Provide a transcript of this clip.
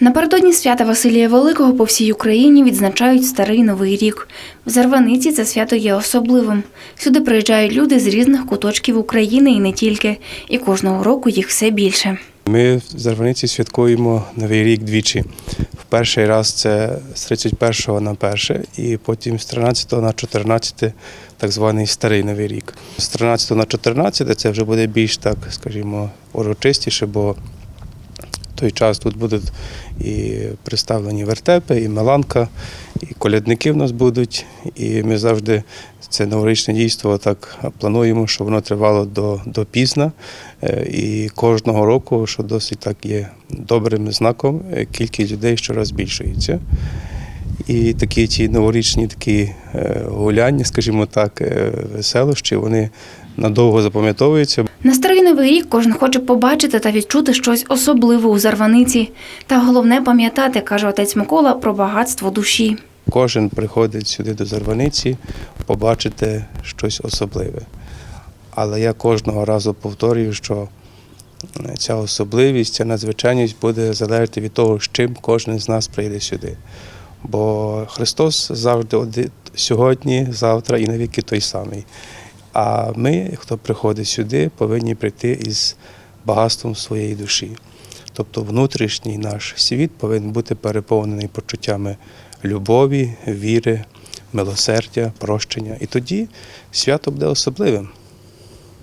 Напередодні свята Василія Великого по всій Україні відзначають старий новий рік. В Зарваниці це свято є особливим. Сюди приїжджають люди з різних куточків України і не тільки. І кожного року їх все більше. Ми в Зарваниці святкуємо Новий рік двічі. В перший раз це з 31 на 1 і потім з 13 на 14 так званий Старий Новий рік. З 13 на 14 це вже буде більш так, скажімо, урочистіше, бо той час тут будуть і представлені вертепи, і меланка, і колядники в нас будуть. І ми завжди це новорічне дійство так плануємо, щоб воно тривало до, до пізна. Е, І кожного року, що досить так є добрим знаком, е, кількість людей щораз збільшується. І такі ті новорічні такі е, гуляння, скажімо так, веселощі, вони надовго запам'ятовуються. На старий новий рік кожен хоче побачити та відчути щось особливе у Зарваниці. Та головне пам'ятати, каже отець Микола, про багатство душі. Кожен приходить сюди до Зарваниці побачити щось особливе. Але я кожного разу повторюю, що е, ця особливість, ця надзвичайність буде залежати від того, з чим кожен з нас прийде сюди. Бо Христос завжди один, сьогодні, завтра і навіки той самий. А ми, хто приходить сюди, повинні прийти із багатством своєї душі. Тобто внутрішній наш світ повинен бути переповнений почуттями любові, віри, милосердя, прощення. І тоді свято буде особливим.